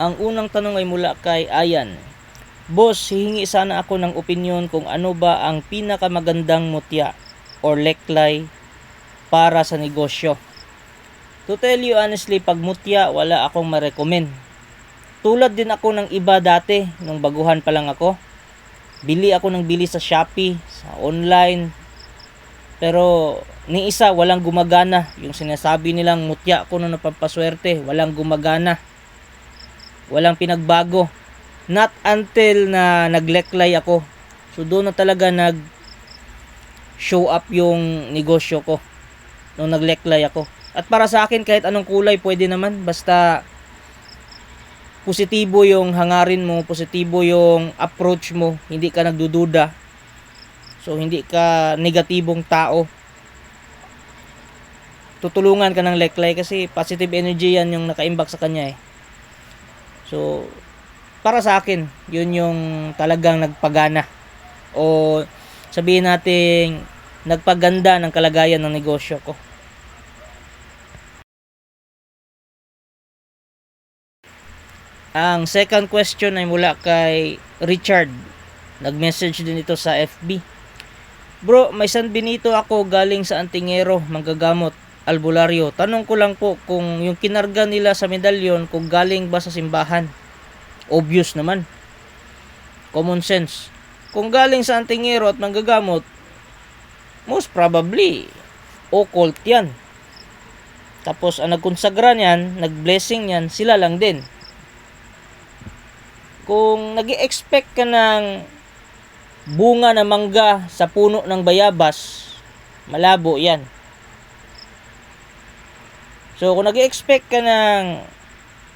Ang unang tanong ay mula kay Ayan. Boss, hihingi sana ako ng opinion kung ano ba ang pinakamagandang mutya or leklay para sa negosyo. To tell you honestly, pag mutya, wala akong ma-recommend. Tulad din ako ng iba dati, nung baguhan pa lang ako. Bili ako ng bili sa Shopee, sa online. Pero ni isa, walang gumagana. Yung sinasabi nilang mutya ko nung napampaswerte, walang gumagana walang pinagbago. Not until na nagleklay ako. So doon na talaga nag show up yung negosyo ko nung nagleklay ako. At para sa akin kahit anong kulay pwede naman basta positibo yung hangarin mo, positibo yung approach mo, hindi ka nagdududa. So hindi ka negatibong tao. Tutulungan ka ng leklay kasi positive energy yan yung nakaimbak sa kanya eh. So, para sa akin, yun yung talagang nagpagana. O sabihin natin, nagpaganda ng kalagayan ng negosyo ko. Ang second question ay mula kay Richard. Nag-message din ito sa FB. Bro, may San Benito ako galing sa Antingero, manggagamot, albularyo. Tanong ko lang po kung yung kinarga nila sa medalyon kung galing ba sa simbahan. Obvious naman. Common sense. Kung galing sa Antingero at manggagamot, most probably, occult yan. Tapos ang nagkonsagra niyan, nag-blessing niyan, sila lang din. Kung nag expect ka ng bunga na mangga sa puno ng bayabas, malabo yan. So, kung nag expect ka ng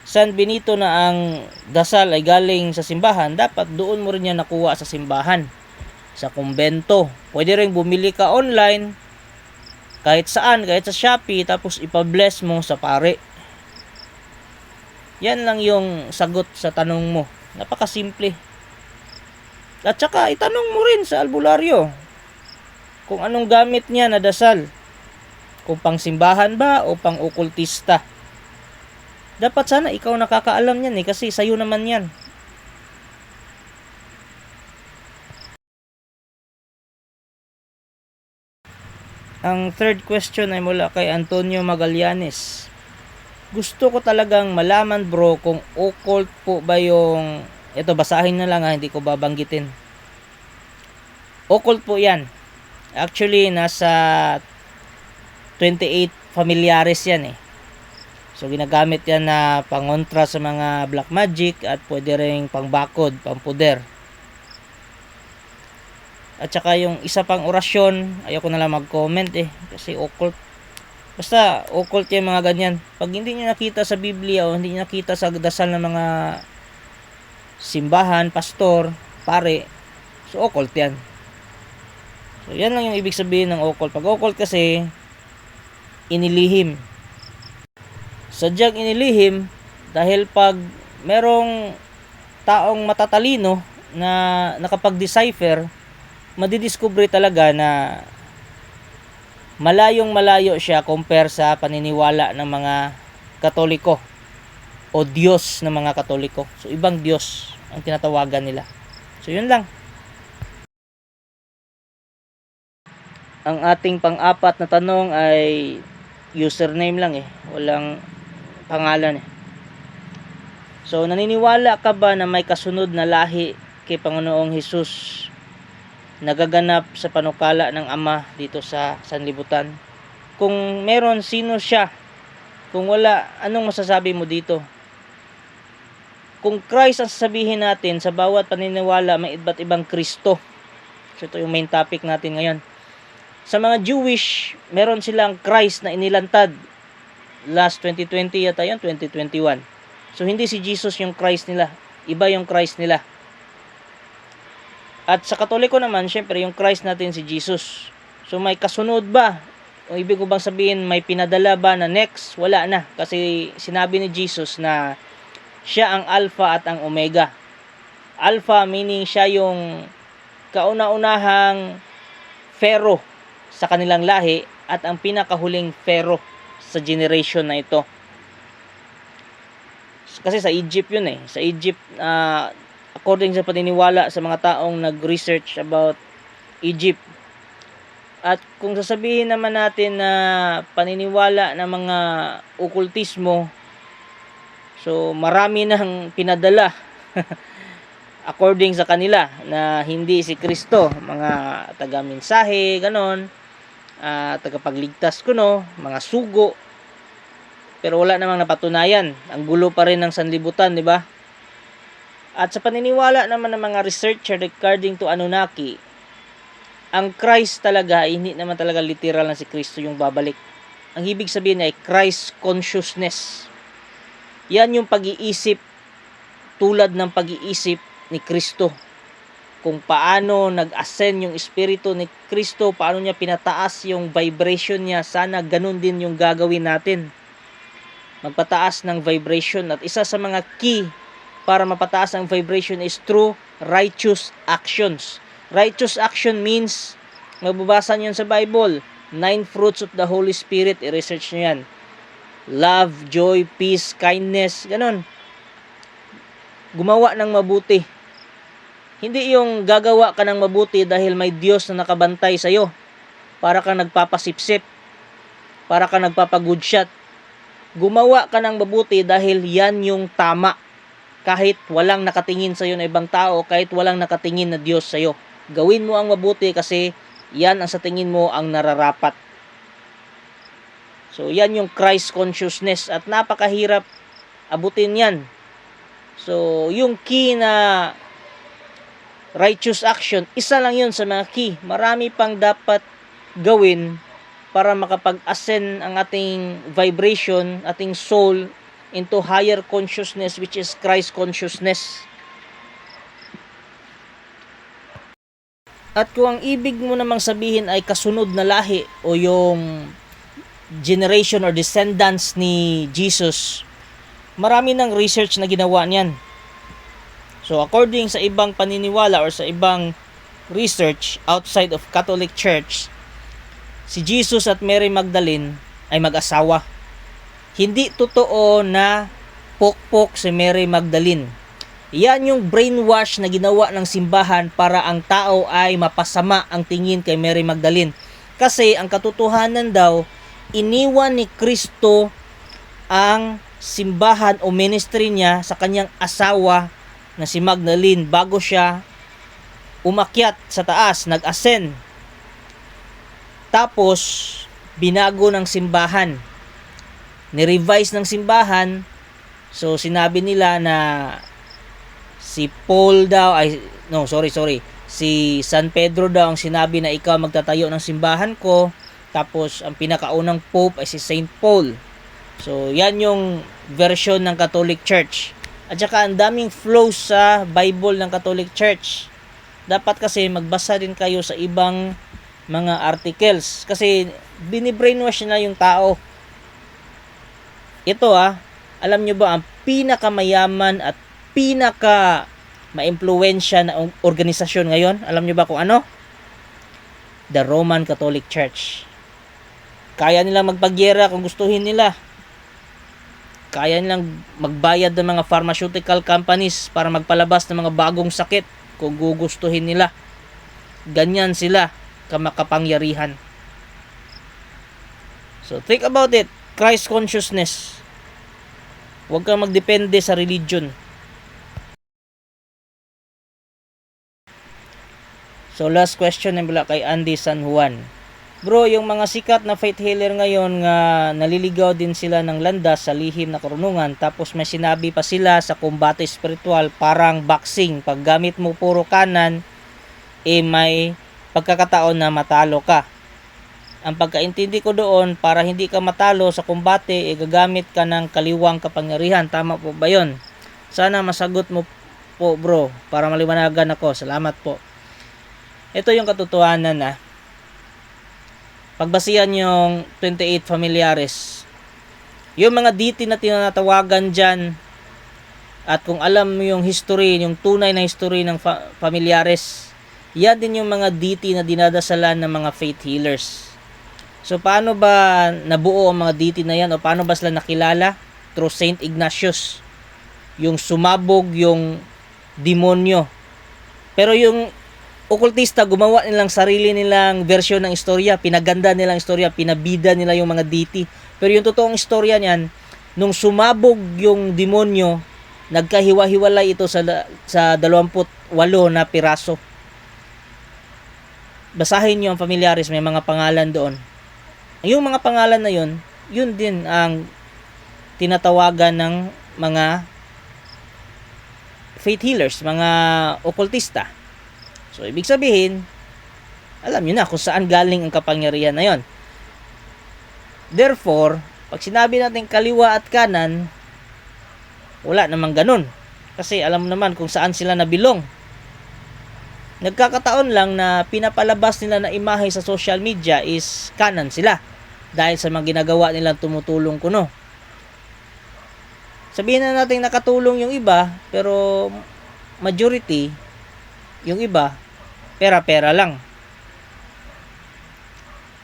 San Benito na ang dasal ay galing sa simbahan, dapat doon mo rin yan nakuha sa simbahan. Sa kumbento. Pwede rin bumili ka online, kahit saan, kahit sa Shopee, tapos ipabless mo sa pare. Yan lang yung sagot sa tanong mo. Napakasimple. At saka, itanong mo rin sa albularyo kung anong gamit niya na dasal kung pang simbahan ba o pang okultista. Dapat sana ikaw nakakaalam yan eh kasi sa'yo naman yan. Ang third question ay mula kay Antonio Magallanes. Gusto ko talagang malaman bro kung occult po ba yung ito basahin na lang ha, hindi ko babanggitin. Occult po yan. Actually, nasa 28 familiares yan eh. So ginagamit yan na pangontra sa mga black magic at pwede ring pangbakod, pampuder. At saka yung isa pang orasyon, ayoko na lang mag-comment eh kasi occult. Basta occult yung mga ganyan. Pag hindi niyo nakita sa Biblia o hindi niyo nakita sa dasal ng mga simbahan, pastor, pare, so occult yan. So yan lang yung ibig sabihin ng occult. Pag occult kasi, inilihim. Sadyang inilihim dahil pag merong taong matatalino na nakapag-decipher, madidiscover talaga na malayong malayo siya compare sa paniniwala ng mga katoliko o Diyos ng mga katoliko. So, ibang Diyos ang tinatawagan nila. So, yun lang. Ang ating pang-apat na tanong ay username lang eh. Walang pangalan eh. So, naniniwala ka ba na may kasunod na lahi kay Panginoong Hesus nagaganap sa panukala ng Ama dito sa sanlibutan? Kung meron, sino siya? Kung wala, anong masasabi mo dito? Kung Christ ang sasabihin natin sa bawat paniniwala, may iba't ibang Kristo. So, ito yung main topic natin ngayon. Sa mga Jewish, meron silang Christ na inilantad. Last 2020 yata yun, 2021. So, hindi si Jesus yung Christ nila. Iba yung Christ nila. At sa Katoliko naman, syempre, yung Christ natin si Jesus. So, may kasunod ba? O ibig ko bang sabihin, may pinadala ba na next? Wala na. Kasi sinabi ni Jesus na siya ang Alpha at ang Omega. Alpha meaning siya yung kauna-unahang Pharaoh sa kanilang lahi at ang pinakahuling Pharaoh sa generation na ito. Kasi sa Egypt yun eh. Sa Egypt, ah, according sa paniniwala sa mga taong nag-research about Egypt. At kung sasabihin naman natin na paniniwala ng mga okultismo, so marami nang pinadala according sa kanila na hindi si Kristo, mga taga-mensahe, ganon, ah, tagapagligtas kuno, mga sugo, pero wala namang napatunayan. Ang gulo pa rin ng sanlibutan, di ba? At sa paniniwala naman ng mga researcher regarding to Anunnaki, ang Christ talaga hindi naman talaga literal na si Kristo yung babalik. Ang ibig sabihin ay Christ consciousness. Yan yung pag-iisip tulad ng pag-iisip ni Kristo. Kung paano nag-ascend yung espiritu ni Kristo, paano niya pinataas yung vibration niya, sana ganun din yung gagawin natin magpataas ng vibration at isa sa mga key para mapataas ang vibration is through righteous actions. Righteous action means mababasa niyo sa Bible, nine fruits of the Holy Spirit, i-research niyo yan. Love, joy, peace, kindness, ganun. Gumawa ng mabuti. Hindi yung gagawa ka ng mabuti dahil may Diyos na nakabantay sa'yo. Para ka nagpapasipsip. Para ka nagpapagood shot gumawa ka ng mabuti dahil yan yung tama. Kahit walang nakatingin sa iyo na ibang tao, kahit walang nakatingin na Diyos sa iyo. Gawin mo ang mabuti kasi yan ang sa tingin mo ang nararapat. So yan yung Christ consciousness at napakahirap abutin yan. So yung key na righteous action, isa lang yun sa mga key. Marami pang dapat gawin para makapag-ascend ang ating vibration, ating soul into higher consciousness which is Christ consciousness. At kung ang ibig mo namang sabihin ay kasunod na lahi o yung generation or descendants ni Jesus, marami ng research na ginawa niyan. So according sa ibang paniniwala or sa ibang research outside of Catholic Church, si Jesus at Mary Magdalene ay mag-asawa. Hindi totoo na pokpok si Mary Magdalene. Yan yung brainwash na ginawa ng simbahan para ang tao ay mapasama ang tingin kay Mary Magdalene. Kasi ang katotohanan daw, iniwan ni Kristo ang simbahan o ministry niya sa kanyang asawa na si Magdalene bago siya umakyat sa taas, nag-ascend tapos, binago ng simbahan. Ni-revise ng simbahan. So, sinabi nila na si Paul daw, ay, no, sorry, sorry. Si San Pedro daw ang sinabi na ikaw magtatayo ng simbahan ko. Tapos, ang pinakaunang pope ay si Saint Paul. So, yan yung version ng Catholic Church. At saka, ang daming flows sa Bible ng Catholic Church. Dapat kasi magbasa din kayo sa ibang mga articles. Kasi binibrainwash na yung tao. Ito ah. Alam nyo ba ang pinakamayaman at pinaka maimpluwensya na organisasyon ngayon? Alam nyo ba kung ano? The Roman Catholic Church. Kaya nilang magpagyera kung gustuhin nila kaya nilang magbayad ng mga pharmaceutical companies para magpalabas ng mga bagong sakit kung gugustuhin nila. Ganyan sila kamakapangyarihan. So think about it. Christ consciousness. Huwag kang magdepende sa religion. So last question na kay Andy San Juan. Bro, yung mga sikat na faith healer ngayon nga naliligaw din sila ng landas sa lihim na karunungan tapos may sinabi pa sila sa kumbate spiritual parang boxing. Pag gamit mo puro kanan, eh may pagkakataon na matalo ka. Ang pagkaintindi ko doon, para hindi ka matalo sa kumbate, eh, gagamit ka ng kaliwang kapangyarihan. Tama po ba yon? Sana masagot mo po bro, para maliwanagan ako. Salamat po. Ito yung katotohanan na pagbasihan yung 28 familiares. Yung mga DT na tinatawagan dyan, at kung alam mo yung history, yung tunay na history ng fa- familiares, yan din yung mga DT na dinadasalan ng mga faith healers. So paano ba nabuo ang mga DT na yan o paano ba sila nakilala? Through Saint Ignatius. Yung sumabog yung demonyo. Pero yung okultista gumawa nilang sarili nilang version ng istorya, pinaganda nilang istorya, pinabida nila yung mga DT. Pero yung totoong istorya niyan, nung sumabog yung demonyo, nagkahiwa-hiwalay ito sa sa 28 na piraso. Basahin niyo ang familiaris, may mga pangalan doon. Yung mga pangalan na yun, yun din ang tinatawagan ng mga faith healers, mga okultista. So, ibig sabihin, alam nyo na kung saan galing ang kapangyarihan na yon. Therefore, pag sinabi natin kaliwa at kanan, wala namang ganun. Kasi alam naman kung saan sila nabilong. Nagkakataon lang na pinapalabas nila na imahe sa social media is kanan sila. Dahil sa mga ginagawa nilang tumutulong kuno. Sabihin na natin nakatulong yung iba, pero majority, yung iba, pera-pera lang.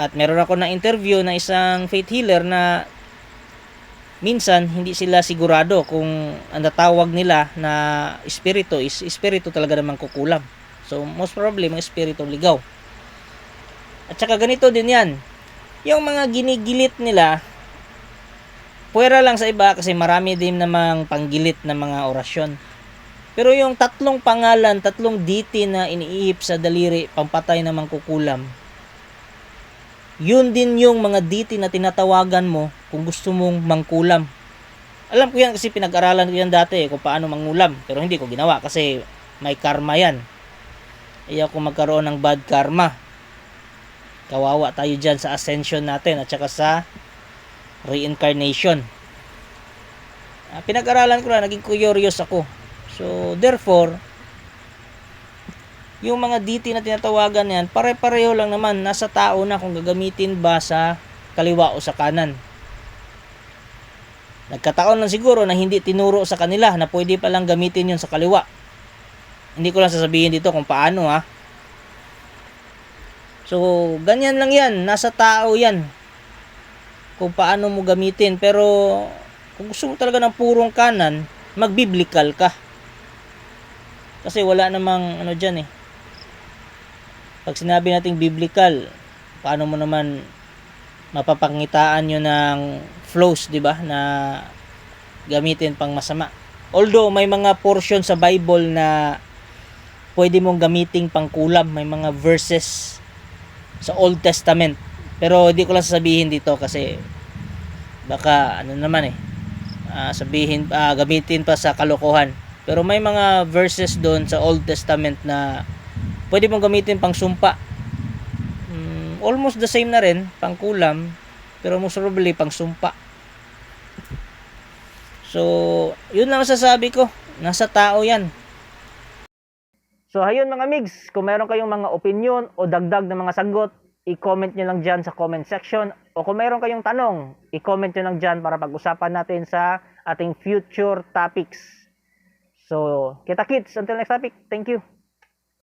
At meron ako na interview na isang faith healer na minsan hindi sila sigurado kung ang natawag nila na espiritu is espiritu talaga namang kukulam. So most probably mga espiritu ligaw. At saka ganito din yan. Yung mga ginigilit nila Puwera lang sa iba kasi marami din namang panggilit na mga orasyon. Pero yung tatlong pangalan, tatlong DT na iniihip sa daliri, pampatay na mangkukulam, yun din yung mga DT na tinatawagan mo kung gusto mong mangkulam. Alam ko yan kasi pinag-aralan ko yan dati kung paano mangulam. Pero hindi ko ginawa kasi may karma yan. Ayaw ko magkaroon ng bad karma. Kawawa tayo dyan sa ascension natin at saka sa reincarnation. Ah, pinag-aralan ko na, naging curious ako. So, therefore, yung mga DT na tinatawagan yan, pare-pareho lang naman, nasa tao na kung gagamitin ba sa kaliwa o sa kanan. Nagkataon lang siguro na hindi tinuro sa kanila na pwede palang gamitin yun sa kaliwa. Hindi ko lang sasabihin dito kung paano ha. So, ganyan lang yan. Nasa tao yan kung paano mo gamitin. Pero, kung gusto mo talaga ng purong kanan, magbiblikal ka. Kasi wala namang ano dyan eh. Pag sinabi nating biblical, paano mo naman mapapangitaan nyo ng flows, di ba, na gamitin pang masama. Although, may mga portion sa Bible na pwede mong gamiting pangkulam. May mga verses sa Old Testament pero hindi ko lang sasabihin dito kasi baka ano naman eh ah, sabihin ah, gamitin pa sa kalokohan. Pero may mga verses doon sa Old Testament na pwede mong gamitin pang sumpa. Mm, almost the same na rin, pang kulam, pero most probably pang sumpa. So, yun lang masasabi ko. Nasa tao yan. So ayun mga migs, kung meron kayong mga opinion o dagdag na mga sagot, i-comment nyo lang dyan sa comment section. O kung meron kayong tanong, i-comment nyo lang dyan para pag-usapan natin sa ating future topics. So, kita kits, until next topic, thank you.